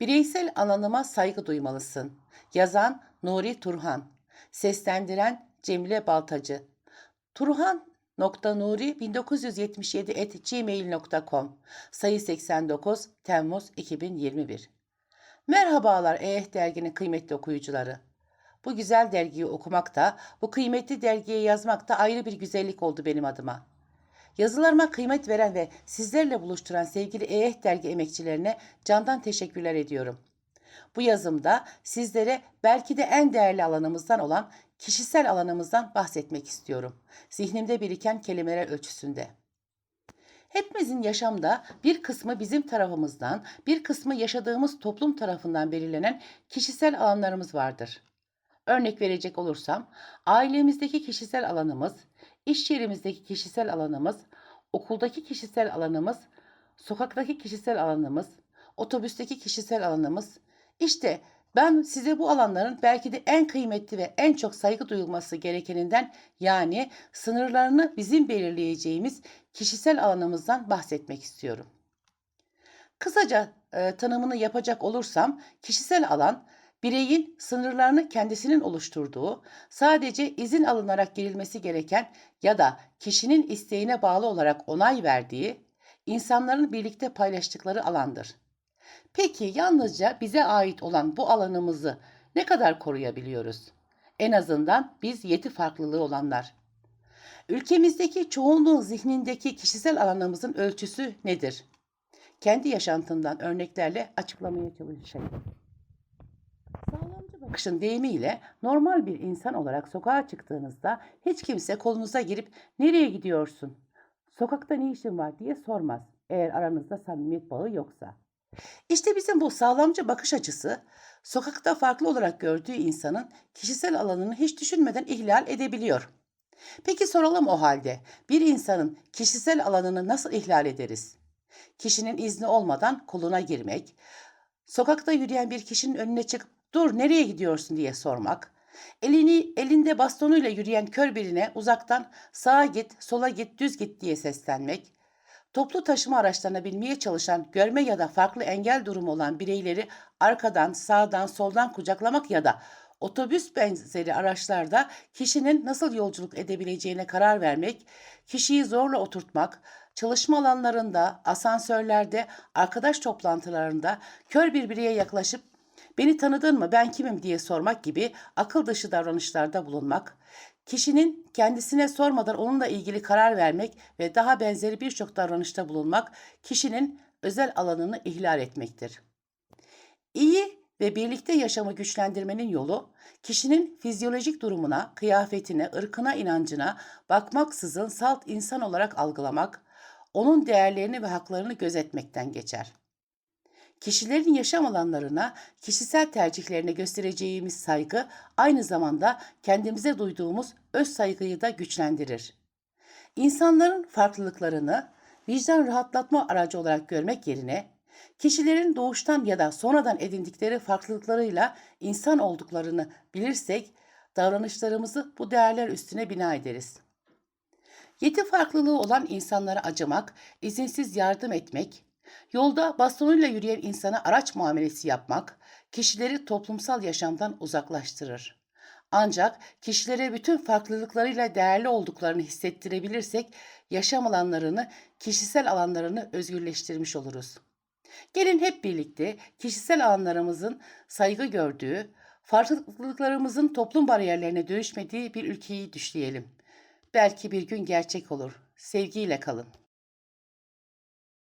Bireysel alanıma saygı duymalısın. Yazan Nuri Turhan. Seslendiren Cemile Baltacı. Turhan.nuri 1977 at gmail.com Sayı 89 Temmuz 2021 Merhabalar EH Dergi'nin kıymetli okuyucuları. Bu güzel dergiyi okumak da, bu kıymetli dergiye yazmak da ayrı bir güzellik oldu benim adıma. Yazılarıma kıymet veren ve sizlerle buluşturan sevgili EH Dergi emekçilerine candan teşekkürler ediyorum. Bu yazımda sizlere belki de en değerli alanımızdan olan kişisel alanımızdan bahsetmek istiyorum. Zihnimde biriken kelimeler ölçüsünde. Hepimizin yaşamda bir kısmı bizim tarafımızdan, bir kısmı yaşadığımız toplum tarafından belirlenen kişisel alanlarımız vardır. Örnek verecek olursam, ailemizdeki kişisel alanımız, iş yerimizdeki kişisel alanımız, okuldaki kişisel alanımız, sokaktaki kişisel alanımız, otobüsteki kişisel alanımız. İşte ben size bu alanların belki de en kıymetli ve en çok saygı duyulması gerekeninden yani sınırlarını bizim belirleyeceğimiz kişisel alanımızdan bahsetmek istiyorum. Kısaca e, tanımını yapacak olursam kişisel alan bireyin sınırlarını kendisinin oluşturduğu, sadece izin alınarak girilmesi gereken ya da kişinin isteğine bağlı olarak onay verdiği, insanların birlikte paylaştıkları alandır. Peki yalnızca bize ait olan bu alanımızı ne kadar koruyabiliyoruz? En azından biz yeti farklılığı olanlar. Ülkemizdeki çoğunluğun zihnindeki kişisel alanımızın ölçüsü nedir? Kendi yaşantımdan örneklerle açıklamaya çalışayım. Bakışın deyimiyle normal bir insan olarak sokağa çıktığınızda hiç kimse kolunuza girip nereye gidiyorsun? Sokakta ne işin var diye sormaz eğer aranızda samimiyet bağı yoksa. İşte bizim bu sağlamcı bakış açısı sokakta farklı olarak gördüğü insanın kişisel alanını hiç düşünmeden ihlal edebiliyor. Peki soralım o halde bir insanın kişisel alanını nasıl ihlal ederiz? Kişinin izni olmadan koluna girmek, sokakta yürüyen bir kişinin önüne çıkıp dur nereye gidiyorsun? diye sormak, elini elinde bastonuyla yürüyen kör birine uzaktan sağa git, sola git, düz git diye seslenmek, toplu taşıma araçlarına binmeye çalışan görme ya da farklı engel durumu olan bireyleri arkadan, sağdan, soldan kucaklamak ya da otobüs benzeri araçlarda kişinin nasıl yolculuk edebileceğine karar vermek, kişiyi zorla oturtmak, çalışma alanlarında, asansörlerde, arkadaş toplantılarında kör bir bireye yaklaşıp beni tanıdın mı ben kimim diye sormak gibi akıl dışı davranışlarda bulunmak, kişinin kendisine sormadan onunla ilgili karar vermek ve daha benzeri birçok davranışta bulunmak kişinin özel alanını ihlal etmektir. İyi ve birlikte yaşamı güçlendirmenin yolu kişinin fizyolojik durumuna, kıyafetine, ırkına, inancına bakmaksızın salt insan olarak algılamak, onun değerlerini ve haklarını gözetmekten geçer. Kişilerin yaşam alanlarına, kişisel tercihlerine göstereceğimiz saygı aynı zamanda kendimize duyduğumuz öz saygıyı da güçlendirir. İnsanların farklılıklarını vicdan rahatlatma aracı olarak görmek yerine kişilerin doğuştan ya da sonradan edindikleri farklılıklarıyla insan olduklarını bilirsek davranışlarımızı bu değerler üstüne bina ederiz. Yeti farklılığı olan insanlara acımak, izinsiz yardım etmek, yolda bastonuyla yürüyen insana araç muamelesi yapmak, kişileri toplumsal yaşamdan uzaklaştırır. Ancak kişilere bütün farklılıklarıyla değerli olduklarını hissettirebilirsek yaşam alanlarını, kişisel alanlarını özgürleştirmiş oluruz. Gelin hep birlikte kişisel alanlarımızın saygı gördüğü, farklılıklarımızın toplum bariyerlerine dönüşmediği bir ülkeyi düşleyelim. Belki bir gün gerçek olur. Sevgiyle kalın.